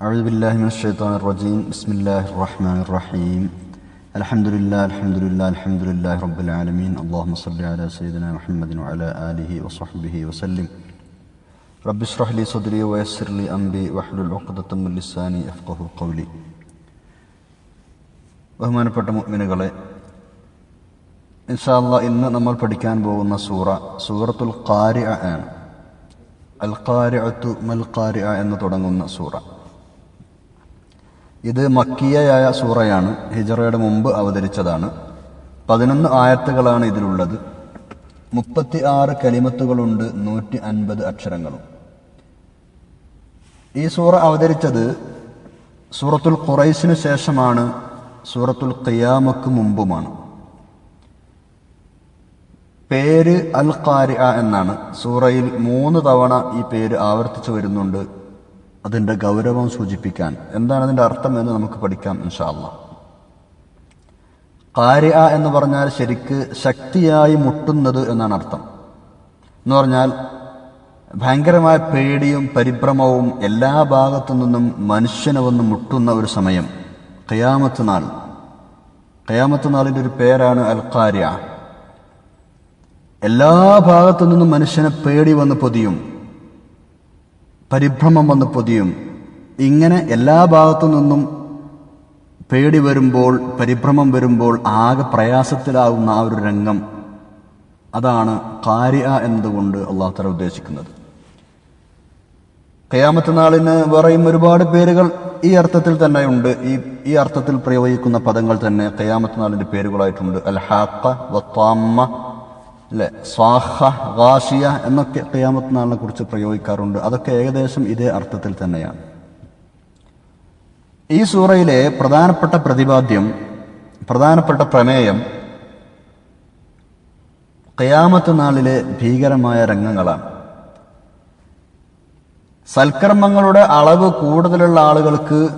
أعوذ بالله من الشيطان الرجيم بسم الله الرحمن الرحيم الحمد لله الحمد لله الحمد لله رب العالمين اللهم صل على سيدنا محمد وعلى آله وصحبه وسلم رب اشرح لي صدري ويسر لي أمري واحلل عقدة من لساني يفقه قولي ബഹുമാനപ്പെട്ട മുഅ്മിനുകളെ ഇൻഷാല്ല ഇന്ന് നമ്മൾ പഠിക്കാൻ പോകുന്ന സൂറ സൂറത്തുൽ ഖാരിഅ ആണ് അൽ ഖാരിഅത്തു മൽ ഖാരിഅ എന്ന് തുടങ്ങുന്ന സൂറ ഇത് മക്കിയയായ സൂറയാണ്. ഹിജറയുടെ മുമ്പ് അവതരിച്ചതാണ്. പതിനൊന്ന് ആയത്തുകളാണ് ഇതിലുള്ളത്. മുപ്പത്തി ആറ് കലിമത്തുകളുണ്ട് നൂറ്റി അൻപത് അക്ഷരങ്ങളും. ഈ സൂറ അവതരിച്ചത് സൂറത്തുൽ ഖുറൈസിന് ശേഷമാണ് സൂറത്തുൽ ഖിയാമക്ക് മുമ്പുമാണ്. പേര് അൽ ഖാരിഅ എന്നാണ്. സൂറയിൽ മൂന്ന് തവണ ഈ പേര് ആവർത്തിച്ചു വരുന്നുണ്ട്. അതിന്റെ ഗൗരവം സൂചിപ്പിക്കാൻ. എന്താണ് അതിന്റെ അർത്ഥം എന്ന് നമുക്ക് പഠിക്കാം ഇൻഷാല്ല കാര്യ എന്ന് പറഞ്ഞാൽ ശരിക്ക് ശക്തിയായി മുട്ടുന്നത് എന്നാണ് അർത്ഥം. എന്ന് പറഞ്ഞാൽ ഭയങ്കരമായ പേടിയും പരിഭ്രമവും എല്ലാ ഭാഗത്തു നിന്നും മനുഷ്യനെ വന്ന് മുട്ടുന്ന ഒരു സമയം കയാമത്ത് നാൾ. കയാമത്ത് നാളിന്റെ ഒരു പേരാണ് അൽ ഖാരിഅ എല്ലാ ഭാഗത്തു നിന്നും മനുഷ്യനെ പേടി വന്ന് പൊതിയും. പരിഭ്രമം വന്ന് പൊതിയും. ഇങ്ങനെ എല്ലാ ഭാഗത്തു നിന്നും പേടി വരുമ്പോൾ പരിഭ്രമം വരുമ്പോൾ ആകെ പ്രയാസത്തിലാവുന്ന ആ ഒരു രംഗം. അതാണ് കാരിയ എന്നതുകൊണ്ട് അള്ളാഹുത്തല ഉദ്ദേശിക്കുന്നത്. കയാമത്ത് നാളിന് വേറെയും ഒരുപാട് പേരുകൾ ഈ അർത്ഥത്തിൽ തന്നെ ഉണ്ട്. ഈ ഈ അർത്ഥത്തിൽ പ്രയോഗിക്കുന്ന പദങ്ങൾ തന്നെ കയാമത്ത് നാളിന്റെ പേരുകളായിട്ടുണ്ട്. അൽ ഹാക്ക വത്താമ്മ അല്ലെ സ്വാഹ ഗാഷിയ എന്നൊക്കെ ഖിയാമത്ത് നാളിനെ കുറിച്ച് പ്രയോഗിക്കാറുണ്ട്. അതൊക്കെ ഏകദേശം ഇതേ അർത്ഥത്തിൽ തന്നെയാണ്. ഈ സൂറയിലെ പ്രധാനപ്പെട്ട പ്രതിപാദ്യം പ്രധാനപ്പെട്ട പ്രമേയം ഖിയാമത്ത് നാളിലെ ഭീകരമായ രംഗങ്ങളാണ്. സൽക്കർമ്മങ്ങളുടെ അളവ് കൂടുതലുള്ള ആളുകൾക്ക്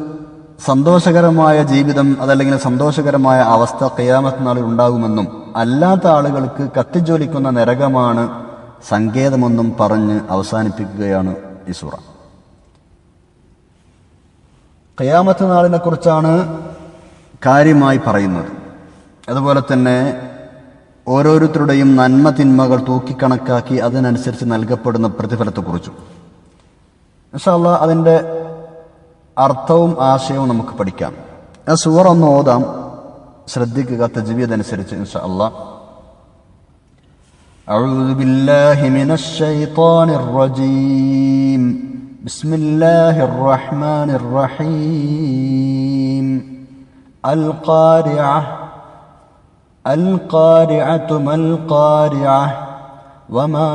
സന്തോഷകരമായ ജീവിതം അതല്ലെങ്കിൽ സന്തോഷകരമായ അവസ്ഥ ഖിയാമത്ത് നാളിൽ ഉണ്ടാകുമെന്നും അല്ലാത്ത ആളുകൾക്ക് കത്തിജ്വലിക്കുന്ന നരകമാണ് സങ്കേതമെന്നും പറഞ്ഞ് അവസാനിപ്പിക്കുകയാണ് ഈ സൂറ. കയാമത്ത് നാളിനെ കുറിച്ചാണ് കാര്യമായി പറയുന്നത്. അതുപോലെ തന്നെ ഓരോരുത്തരുടെയും നന്മ തിന്മകൾ തൂക്കിക്കണക്കാക്കി അതിനനുസരിച്ച് നൽകപ്പെടുന്ന പ്രതിഫലത്തെക്കുറിച്ചും. ഇൻഷാല്ല അതിന്റെ അർത്ഥവും ആശയവും നമുക്ക് പഠിക്കാം. സൂറ ഒന്ന് ഓതാം. ശ്രദ്ധിക്കുക തജ്വീദനുസരിച്ച് ഇൻഷാ അല്ലാ أعوذ بالله من الشيطان الرجيم بسم الله الرحمن الرحيم القارعة القارعة ما القارعة وما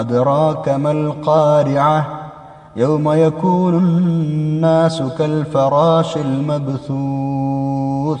أدراك ما القارعة يوم يكون الناس كالفراش المبثوث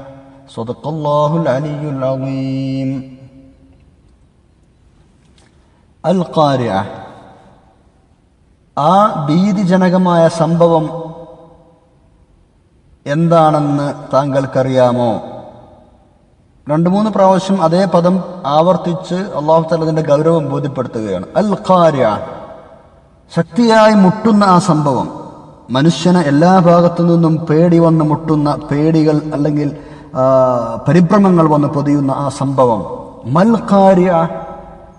صدق الله العلي العظيم القارعة ആ ഭീതിജനകമായ സംഭവം എന്താണെന്ന് താങ്കൾക്കറിയാമോ രണ്ടു മൂന്ന് പ്രാവശ്യം അതേ പദം ആവർത്തിച്ച് അള്ളാഹു താല അതിന്റെ ഗൗരവം ബോധ്യപ്പെടുത്തുകയാണ് അൽ ഖാരിയ ശക്തിയായി മുട്ടുന്ന ആ സംഭവം മനുഷ്യനെ എല്ലാ ഭാഗത്തു നിന്നും പേടി വന്ന് മുട്ടുന്ന പേടികൾ അല്ലെങ്കിൽ ആ, പരിഭ്രമങ്ങൾ വന്ന് പൊതിയുന്ന ആ സംഭവം. മൽ ഖാരിയ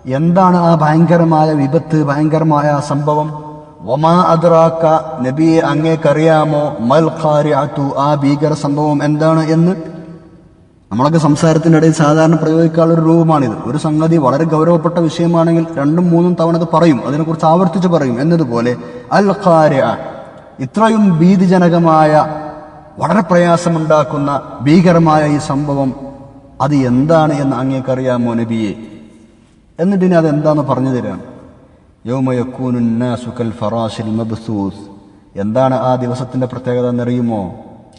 എന്താണ് ആ ഭയങ്കരമായ വിപത്ത് ഭയങ്കരമായ ആ സംഭവം? വമാ അദ്രാക്ക നബിയെ അങ്ങേക്കറിയാമോ? മൽ ഖാരിഅത്തു ആ ഭീകര സംഭവം എന്താണ് എന്ന്? നമ്മളൊക്കെ സംസാരത്തിന്റെ ഇടയിൽ സാധാരണ പ്രയോഗിക്കാനുള്ള ഒരു രൂപമാണിത്. ഒരു സംഗതി വളരെ ഗൗരവപ്പെട്ട വിഷയമാണെങ്കിൽ രണ്ടും മൂന്നും തവണ അത് പറയും. അതിനെക്കുറിച്ച് ആവർത്തിച്ച് പറയും. എന്നതുപോലെ അൽ ഖാരിഅ ഇത്രയും ഭീതിജനകമായ വളരെ പ്രയാസമുണ്ടാക്കുന്ന ഭീകരമായ ഈ സംഭവം അത് എന്താണ് എന്ന് അങ്ങേക്കറിയാമോ നബിയെ? എന്നിട്ട് ഇനി അതെന്താന്ന് പറഞ്ഞു തരാം. യൗമയക്കൂനുന്നാസുക്കൽ ഫറാസിൽ മബ്സൂസ്. എന്താണ് ആ ദിവസത്തിന്റെ പ്രത്യേകത എന്നറിയുമോ?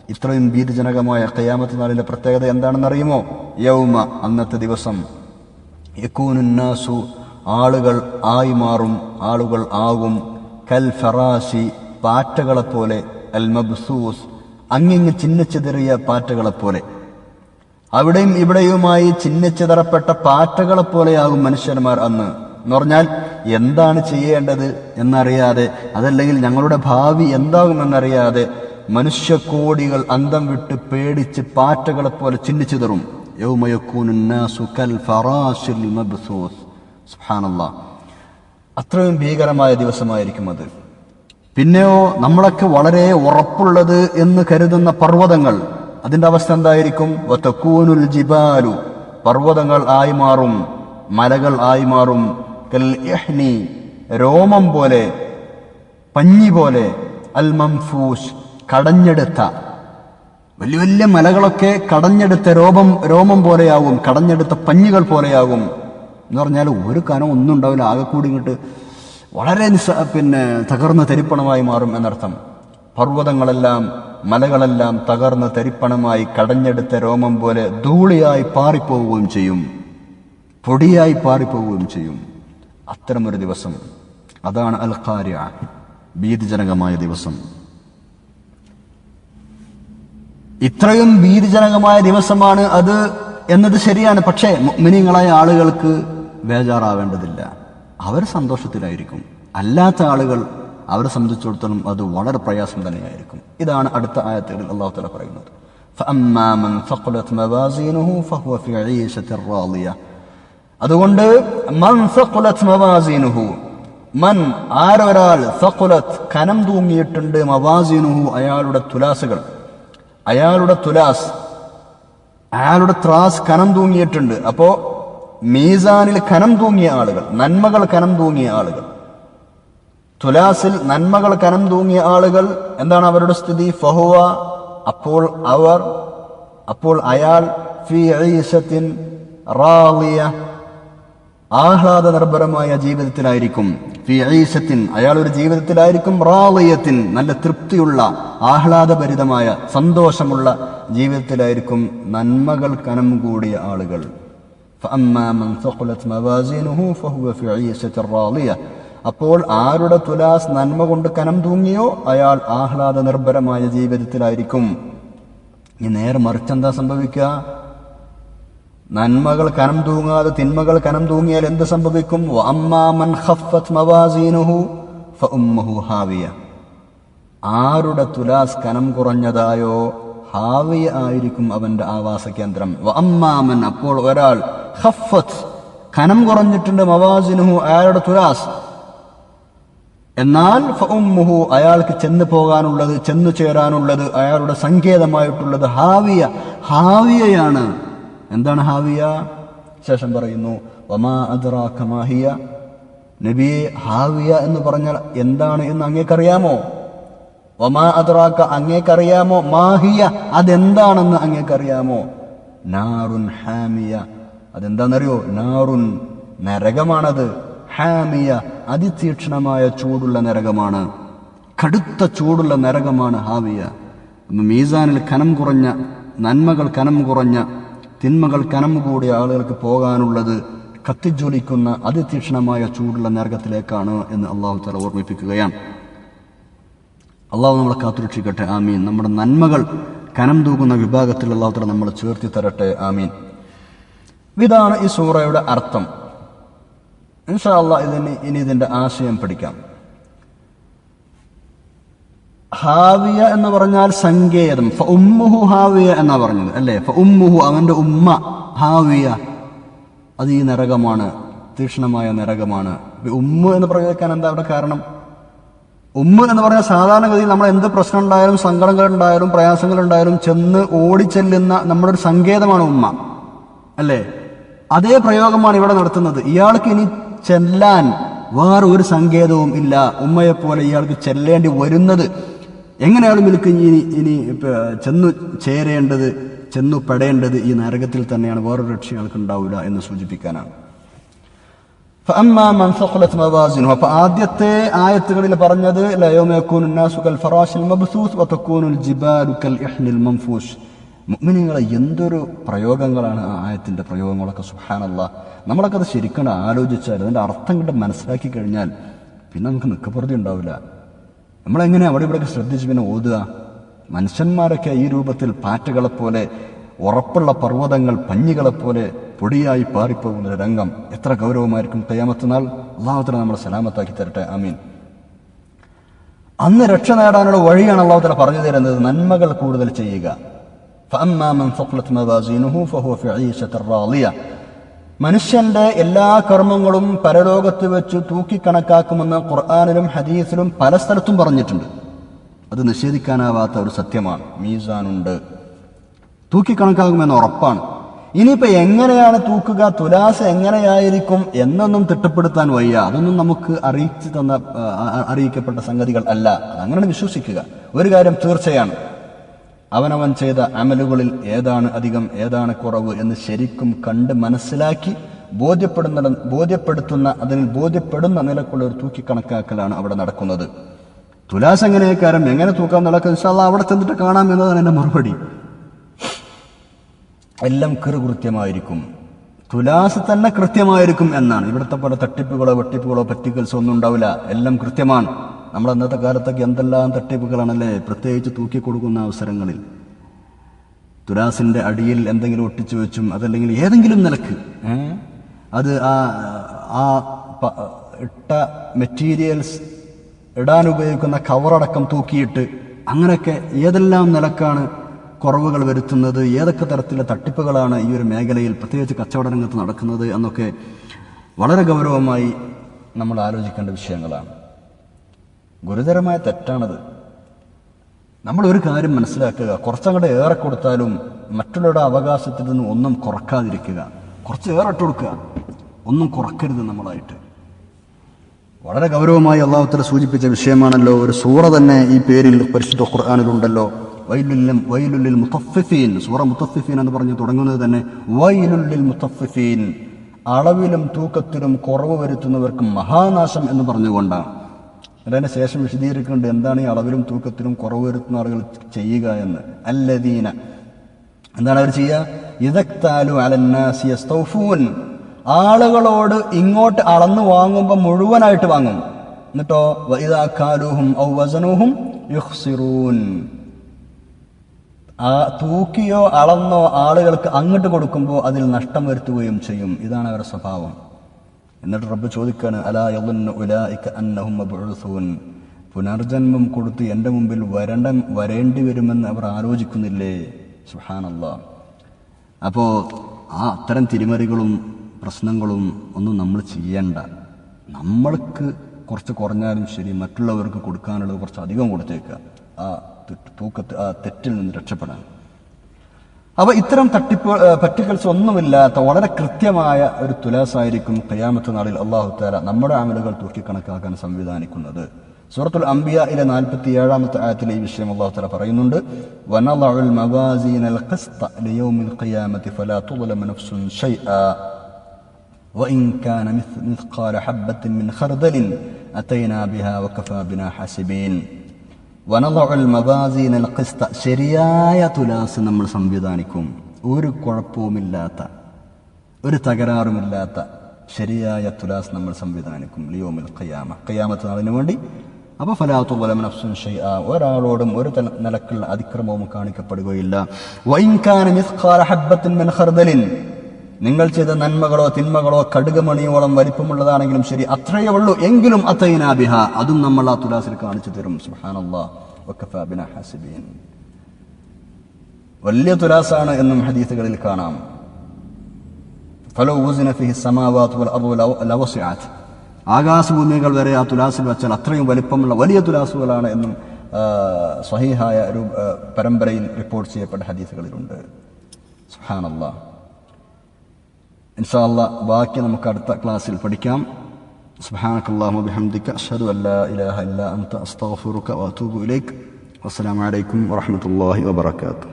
ഇത്രയും ഭീതിജനകമായ കയ്യാമത്ത് നാളിന്റെ പ്രത്യേകത എന്താണെന്നറിയുമോ യൗമ അന്നത്തെ ദിവസം. യക്കൂനുന്നാസു ആളുകൾ ആയി മാറും ആളുകൾ ആകും. കൽ ഫറാശി പാറ്റകളെപ്പോലെ അൽ മബ്സൂസ് അങ്ങിങ്ങ് ചിഹ്നിച്ചെതിറിയ പാറ്റകളെപ്പോലെ അവിടെയും ഇവിടെയുമായി ചിഹ്നിച്ചിതറപ്പെട്ട പാറ്റകളെപ്പോലെയാകും മനുഷ്യന്മാർ അന്ന്. എന്ന് പറഞ്ഞാൽ എന്താണ് ചെയ്യേണ്ടത് എന്നറിയാതെ അതല്ലെങ്കിൽ ഞങ്ങളുടെ ഭാവി എന്താകുമെന്നറിയാതെ മനുഷ്യക്കോടികൾ അന്തം വിട്ട് പേടിച്ച് പാറ്റകളെപ്പോലെ ചിഹ്നിച്ചിതറും സുബ്ഹാനല്ലാഹ് അത്രയും ഭീകരമായ ദിവസമായിരിക്കും അത്. പിന്നെയോ നമ്മളൊക്കെ വളരെ ഉറപ്പുള്ളത് എന്ന് കരുതുന്ന പർവതങ്ങൾ. അതിന്റെ അവസ്ഥ എന്തായിരിക്കും? വതക്കൂനുൽ ജിബാലു. പർവതങ്ങൾ ആയി മാറും. മലകൾ ആയി മാറും. കൽ രോമം പോലെ. പഞ്ഞി പോലെ. അൽ മംഫൂഷ് കടഞ്ഞെടുത്ത. വലിയ വലിയ മലകളൊക്കെ കടഞ്ഞെടുത്ത രോമം രോമം പോലെയാകും. കടഞ്ഞെടുത്ത പഞ്ഞികൾ പോലെയാകും. എന്ന് പറഞ്ഞാൽ ഒരു കനം ഒന്നും ഉണ്ടാവില്ല. ആകെ കൂടി ഇങ്ങോട്ട് വളരെ നിസ പിന്നെ തകർന്ന തരിപ്പണമായി മാറും എന്നർത്ഥം. പർവതങ്ങളെല്ലാം മലകളെല്ലാം തകർന്ന് തരിപ്പണമായി കടഞ്ഞെടുത്ത രോമം പോലെ ധൂളിയായി പാറിപ്പോവുകയും ചെയ്യും. പൊടിയായി പാറിപ്പോവുകയും ചെയ്യും. അത്തരമൊരു ദിവസം. അതാണ് അൽ ഖാരിയ ഭീതിജനകമായ ദിവസം. ഇത്രയും ഭീതിജനകമായ ദിവസമാണ് അത് എന്നത് ശരിയാണ്. പക്ഷേ മിനിങ്ങളായ ആളുകൾക്ക് ബേജാറാവേണ്ടതില്ല. അവർ സന്തോഷത്തിലായിരിക്കും. അല്ലാത്ത ആളുകൾ അവരെ സംബന്ധിച്ചിടത്തോളം അത് വളരെ പ്രയാസം തന്നെയായിരിക്കും. ഇതാണ് അടുത്ത ആയത്തുകളിൽ അള്ളാഹു തല പറയുന്നത്. അതുകൊണ്ട് മൻ കനം തൂങ്ങിയിട്ടുണ്ട് മവാസിനുഹു അയാളുടെ തുലാസുകൾ അയാളുടെ തുലാസ് അയാളുടെ ത്രാസ് കനം തൂങ്ങിയിട്ടുണ്ട്. അപ്പോൾ മീസാനിൽ കനം തൂങ്ങിയ ആളുകൾ നന്മകൾ കനം തൂങ്ങിയ ആളുകൾ. തുലാസിൽ നന്മകൾ കനം തൂങ്ങിയ ആളുകൾ എന്താണ് അവരുടെ സ്ഥിതി? ഫഹുവ അപ്പോൾ അവർ അപ്പോൾ അയാൾ ഫി റാളിയ ആഹ്ലാദ നിർഭരമായ ജീവിതത്തിലായിരിക്കും. ഫി അയാൾ ഒരു ജീവിതത്തിലായിരിക്കും റാളിയത്തിൻ നല്ല തൃപ്തിയുള്ള ആഹ്ലാദഭരിതമായ സന്തോഷമുള്ള ജീവിതത്തിലായിരിക്കും നന്മകൾ കനം കൂടിയ ആളുകൾ. فأما من ثقلت موازينه فهو في عيشة راضية അപ്പോൾ ആരുടെ തുലാസ് നന്മ കൊണ്ട് കനം തൂങ്ങിയോ അയാൾ ആഹ്ലാദ നിർഭരമായ ജീവിതത്തിലായിരിക്കും ഇനി നേരെ മറിച്ചെന്താ സംഭവിക്കുക നന്മകൾ കനം തൂങ്ങാതെ തിന്മകൾ കനം തൂങ്ങിയാൽ എന്ത് സംഭവിക്കും വഅമ്മാമൻ ഖഫ്ഫത് മവാസീനുഹു ഫഉമ്മുഹു ഹാവിയ ആരുടെ തുലാസ് കനം കുറഞ്ഞതായോ ഹാവിയ ആയിരിക്കും അവന്റെ ആവാസ കേന്ദ്രം. അമ്മാമൻ അപ്പോൾ ഒരാൾ ഖഫ്ഫത് കനം കുറഞ്ഞിട്ടുണ്ട് മവാസിനുഹു അയാളുടെ തുരാസ്. എന്നാൽ ഫഉമ്മുഹു അയാൾക്ക് ചെന്നു പോകാനുള്ളത് ചെന്നു ചേരാനുള്ളത് അയാളുടെ സങ്കേതമായിട്ടുള്ളത് ഹാവിയ ഹാവിയയാണ്. എന്താണ് ഹാവിയ? ശേഷം പറയുന്നു വമാ മാഹിയ നബിയെ ഹാവിയ എന്ന് പറഞ്ഞാൽ എന്താണ് എന്ന് അങ്ങേക്കറിയാമോ? വമാ അദ്രാക്ക അങ്ങേക്കറിയാമോ? മാഹിയ അതെന്താണെന്ന് അങ്ങേക്കറിയാമോ? നാറുൻ ഹാമിയ. അതെന്താണെന്നറിയോ? നാറുൻ നരകമാണത്. ഹാമിയ അതിതീക്ഷണമായ ചൂടുള്ള നരകമാണ്. കടുത്ത ചൂടുള്ള നരകമാണ് ഹാവിയ. മീസാനിൽ കനം കുറഞ്ഞ നന്മകൾ കനം കുറഞ്ഞ തിന്മകൾ കനം കൂടിയ ആളുകൾക്ക് പോകാനുള്ളത് കത്തിജ്വലിക്കുന്ന അതിതീക്ഷണമായ ചൂടുള്ള നരകത്തിലേക്കാണ് എന്ന് അള്ളാഹു തല ഓർമ്മിപ്പിക്കുകയാണ്. അള്ളാഹു നമ്മളെ കാത്തുരക്ഷിക്കട്ടെ. ആമീൻ. നമ്മുടെ നന്മകൾ കനം തൂകുന്ന വിഭാഗത്തിൽ അള്ളാഹുത്തല നമ്മൾ ചേർത്തി തരട്ടെ. ആമീൻ. ഇതാണ് ഈ സൂറയുടെ അർത്ഥം. ഇൻഷാ അള്ളാഹ് ഇതിന് ഇനി ഇതിന്റെ ആശയം പഠിക്കാം. ഹാവിയ എന്ന് പറഞ്ഞാൽ സങ്കേതം. ഫ ഉമ്മുഹു ഹാവിയ എന്നാ പറഞ്ഞത് അല്ലേ? ഫ ഉമ്മുഹു അവന്റെ ഉമ്മ ഹാവിയ. അത് ഈ നരകമാണ് തീക്ഷ്ണമായ നരകമാണ്. ഉമ്മു എന്ന് പ്രയോഗിക്കാൻ എന്താ അവിടെ കാരണം? ഉമ്മ എന്ന് പറഞ്ഞാൽ സാധാരണഗതിയിൽ നമ്മൾ എന്ത് പ്രശ്നം ഉണ്ടായാലും സങ്കടങ്ങൾ ഉണ്ടായാലും പ്രയാസങ്ങൾ ഉണ്ടായാലും ചെന്ന് ഓടിച്ചെല്ലുന്ന നമ്മുടെ ഒരു സങ്കേതമാണ് ഉമ്മ. അല്ലേ? അതേ പ്രയോഗമാണ് ഇവിടെ നടത്തുന്നത്. ഇയാൾക്ക് ഇനി ചെല്ലാൻ വേറെ ഒരു സങ്കേതവും ഇല്ല. ഉമ്മയെപ്പോലെ ഇയാൾക്ക് ചെല്ലേണ്ടി വരുന്നത് എങ്ങനെയാണ് മിൽക്ക് ഇനി ഇനി ചെന്നു ചേരേണ്ടത് ചെന്നു പെടേണ്ടത് ഈ നരകത്തിൽ തന്നെയാണ്. വേറൊരു രക്ഷ ഇയാൾക്ക് ഉണ്ടാവില്ല എന്ന് സൂചിപ്പിക്കാനാണ്. ആദ്യത്തെ ആയത്തുകളിൽ പറഞ്ഞത് മുഗ്മിനികളെ എന്തൊരു പ്രയോഗങ്ങളാണ് ആ ആയത്തിന്റെ പ്രയോഗങ്ങളൊക്കെ. സുഹാനല്ല നമ്മളൊക്കെ അത് ശരിക്കും ആലോചിച്ചാൽ അതിന്റെ അർത്ഥം കണ്ട് മനസ്സിലാക്കി കഴിഞ്ഞാൽ പിന്നെ നമുക്ക് നിക്കപ്പുറതി ഉണ്ടാവില്ല. നമ്മളെങ്ങനെ അവിടെ ഇവിടെയൊക്കെ ശ്രദ്ധിച്ച് പിന്നെ ഓതുക? മനുഷ്യന്മാരൊക്കെ ഈ രൂപത്തിൽ പാറ്റകളെ പോലെ ഉറപ്പുള്ള പർവതങ്ങൾ പഞ്ഞികളെപ്പോലെ പൊടിയായി പാറിപ്പോകുന്ന രംഗം. എത്ര ഗൗരവമായിരിക്കും തയ്യാമത്തനാൾ അള്ളാഹുത്തല നമ്മളെ സലാമത്താക്കി തരട്ടെ. അമീൻ അന്ന് രക്ഷ നേടാനുള്ള വഴിയാണ് അള്ളാഹുത്തല പറഞ്ഞു തരുന്നത്. നന്മകൾ കൂടുതൽ ചെയ്യുക. മനുഷ്യന്റെ എല്ലാ കർമ്മങ്ങളും പരലോകത്ത് വെച്ച് തൂക്കിക്കണക്കാക്കുമെന്ന് ഖുർആാനിലും ഹദീസിലും പല സ്ഥലത്തും പറഞ്ഞിട്ടുണ്ട്. അത് നിഷേധിക്കാനാവാത്ത ഒരു സത്യമാണ്. മീസാനുണ്ട്. തൂക്കിക്കണക്കാകുമെന്ന് ഉറപ്പാണ്. ഇനിയിപ്പോൾ എങ്ങനെയാണ് തൂക്കുക തുലാസ് എങ്ങനെയായിരിക്കും എന്നൊന്നും തിട്ടപ്പെടുത്താൻ വയ്യ. അതൊന്നും നമുക്ക് അറിയിച്ചു തന്ന അറിയിക്കപ്പെട്ട സംഗതികൾ അല്ല. അതങ്ങനെ വിശ്വസിക്കുക. ഒരു കാര്യം തീർച്ചയാണ്. അവനവൻ ചെയ്ത അമലുകളിൽ ഏതാണ് അധികം ഏതാണ് കുറവ് എന്ന് ശരിക്കും കണ്ട് മനസ്സിലാക്കി ബോധ്യപ്പെടുന്ന ബോധ്യപ്പെടുത്തുന്ന അതിൽ ബോധ്യപ്പെടുന്ന നിലക്കുള്ള ഒരു തൂക്കിക്കണക്കാക്കലാണ് അവിടെ നടക്കുന്നത്. തുലാസ് എങ്ങനെയൊക്കെ എങ്ങനെ തൂക്കാം നടക്കും ഇൻഷാല്ല അവിടെ ചെന്നിട്ട് കാണാം എന്നതാണ് എന്റെ മറുപടി. എല്ലാം കൃത്യമായിരിക്കും. തുലാസ് തന്നെ കൃത്യമായിരിക്കും എന്നാണ്. ഇവിടുത്തെ പോലെ തട്ടിപ്പുകളോ വെട്ടിപ്പുകളോ പറ്റിക്കൽസോ ഒന്നും ഉണ്ടാവില്ല. എല്ലാം കൃത്യമാണ്. നമ്മൾ അന്നത്തെ കാലത്തൊക്കെ എന്തെല്ലാം തട്ടിപ്പുകളാണല്ലേ പ്രത്യേകിച്ച് തൂക്കി കൊടുക്കുന്ന അവസരങ്ങളിൽ. തുലാസിന്റെ അടിയിൽ എന്തെങ്കിലും ഒട്ടിച്ചു വെച്ചും അതല്ലെങ്കിൽ ഏതെങ്കിലും നിലയ്ക്ക് അത് ആ ആ ഇട്ട മെറ്റീരിയൽസ് ഇടാൻ ഉപയോഗിക്കുന്ന കവറടക്കം തൂക്കിയിട്ട് അങ്ങനെയൊക്കെ ഏതെല്ലാം നിലക്കാണ് കുറവുകൾ വരുത്തുന്നത് ഏതൊക്കെ തരത്തിലെ തട്ടിപ്പുകളാണ് ഈ ഒരു മേഖലയിൽ പ്രത്യേകിച്ച് കച്ചവട രംഗത്ത് നടക്കുന്നത് എന്നൊക്കെ വളരെ ഗൗരവമായി നമ്മൾ ആലോചിക്കേണ്ട വിഷയങ്ങളാണ്. ഗുരുതരമായ തെറ്റാണത്. നമ്മൾ ഒരു കാര്യം മനസ്സിലാക്കുക. കുറച്ചങ്ങോട്ട് ഏറെ കൊടുത്താലും മറ്റുള്ളവരുടെ അവകാശത്തിൽ നിന്ന് ഒന്നും കുറക്കാതിരിക്കുക. കുറച്ച് ഏറെ ഇട്ട് കൊടുക്കുക. ഒന്നും കുറക്കരുത് നമ്മളായിട്ട്. വളരെ ഗൗരവമായി അള്ളാഹുത്തല സൂചിപ്പിച്ച വിഷയമാണല്ലോ. ഒരു സൂറ തന്നെ ഈ പേരിൽ പരിശുദ്ധ ഖുർആാനിലുണ്ടല്ലോ. വൈലുല്ലും വൈലുല്ലിൽ മുത്തഫിഫീൻ. സൂറ മുത്തഫിഫീൻ എന്ന് പറഞ്ഞ് തുടങ്ങുന്നത് തന്നെ വൈലുല്ലിൽ മുത്തഫിഫീൻ. അളവിലും തൂക്കത്തിലും കുറവ് വരുത്തുന്നവർക്ക് മഹാനാശം എന്ന് പറഞ്ഞുകൊണ്ടാണ്. അതിന് ശേഷം വിശദീകരിക്കേണ്ടത് എന്താണ് ഈ അളവിലും തൂക്കത്തിലും കുറവ് വരുത്തുന്ന ആളുകൾ ചെയ്യുക എന്ന്. അല്ലദീന. എന്താണ് അവർ ചെയ്യുക? ഇതക്താലു അലന്നാസിയസ്തൗഫൂൻ ആളുകളോട് ഇങ്ങോട്ട് അളന്ന് വാങ്ങുമ്പോൾ മുഴുവനായിട്ട് വാങ്ങും. എന്നിട്ടോ വൈദാക്കാലുഹും ഔ വസനുഹും യുഹ്സിറൂൻ. ആ തൂക്കിയോ അളന്നോ ആളുകൾക്ക് അങ്ങോട്ട് കൊടുക്കുമ്പോൾ അതിൽ നഷ്ടം വരുത്തുകയും ചെയ്യും. ഇതാണ് അവരുടെ സ്വഭാവം. എന്നിട്ട് റബ്ബ് ചോദിക്കാണ് അലാ മബ്ഊസൂൻ? പുനർജന്മം കൊടുത്ത് എന്റെ മുമ്പിൽ വരണ്ട വരേണ്ടി വരുമെന്ന് അവർ ആലോചിക്കുന്നില്ലേ? സുഹാനല്ല അപ്പോൾ ആ അത്തരം തിരിമറികളും പ്രശ്നങ്ങളും ഒന്നും നമ്മൾ ചെയ്യണ്ട. നമ്മൾക്ക് കുറച്ച് കുറഞ്ഞാലും ശരി മറ്റുള്ളവർക്ക് കൊടുക്കാനുള്ളത് കുറച്ച് അധികം കൊടുത്തേക്കുക. ആ തൂക്കത്ത് ആ തെറ്റിൽ നിന്ന് രക്ഷപ്പെടാൻ അപ്പൊ ഇത്തരം തട്ടിപ്പ് പറ്റിക്കൽസ് ഒന്നുമില്ലാത്ത വളരെ കൃത്യമായ ഒരു തുലാസായിരിക്കും ഖിയാമത്ത് നാളിൽ അള്ളാഹു താല നമ്മുടെ അമലുകൾ തൂക്കിക്കണക്കാക്കാൻ സംവിധാനിക്കുന്നത് സൂറത്തുൽ അംബിയയിലെ നാൽപ്പത്തി ഏഴാമത്തെ ആയത്തിലെ ഈ വിഷയം അള്ളാഹു താല പറയുന്നുണ്ട് വനളഉൽ മവാസീനൽ ഖിസ്ത ലിയൗമിൽ ഖിയാമത്തി ഫലാ തുളമ നഫ്സുൻ ഷൈആ وإن كان مث- مثقال حبة من خردل أتينا بها وكفى بنا حاسبين വനദുൽ മവാസീനൽ ഖിസ്ത ശരിയായ തുലാസ് നമ്മൾ സംവിധാനിക്കും ഒരു കുഴപ്പവുമില്ലാത്ത ഒരു തകരാറുമില്ലാത്ത ശരിയായ തുലാസ് നമ്മൾ സംവിധാനിക്കും ലിയോമിൽ ഖിയാമ ഖിയാമത്ത് നാളിന് വേണ്ടി അപ്പോൾ ഫലാത്തു വലം നഫ്സുൻ ഷൈആ ഒരാളോടും ഒരു നിലക്കുള്ള അതിക്രമവും കാണിക്കപ്പെടുകയില്ല വൈൻകാന മിസ്ഖാല ഹബ്ബത്തിൻ മിൻ ഖർദലിൻ നിങ്ങൾ ചെയ്ത നന്മകളോ തിന്മകളോ കടുകമണിയോളം വലിപ്പമുള്ളതാണെങ്കിലും ശരി അത്രയേ ഉള്ളൂ. എങ്കിലും അത്തൈനാബിഹ അതും നമ്മൾ ആ തുലാസിൽ കാണിച്ചു തരും. സുഹാനുള്ള വലിയ തുലാസാണ് എന്നും ഹദീസുകളിൽ കാണാം. ആകാശഭൂമികൾ വരെ ആ തുലാസിൽ വെച്ചാൽ അത്രയും വലിപ്പമുള്ള വലിയ തുലാസുകളാണ് എന്നും സ്വഹീഹായ ഒരു പരമ്പരയിൽ റിപ്പോർട്ട് ചെയ്യപ്പെട്ട ഹദീസുകളിലുണ്ട്. സുഹാനല്ലാ ഇൻഷാല്ല ബാക്കി നമുക്ക് അടുത്ത ക്ലാസ്സിൽ പഠിക്കാം سبحانك اللهم وبحمدك أشهد أن لا إله إلا أنت أستغفرك وأتوب إليك والسلام عليكم ورحمة الله وبركاته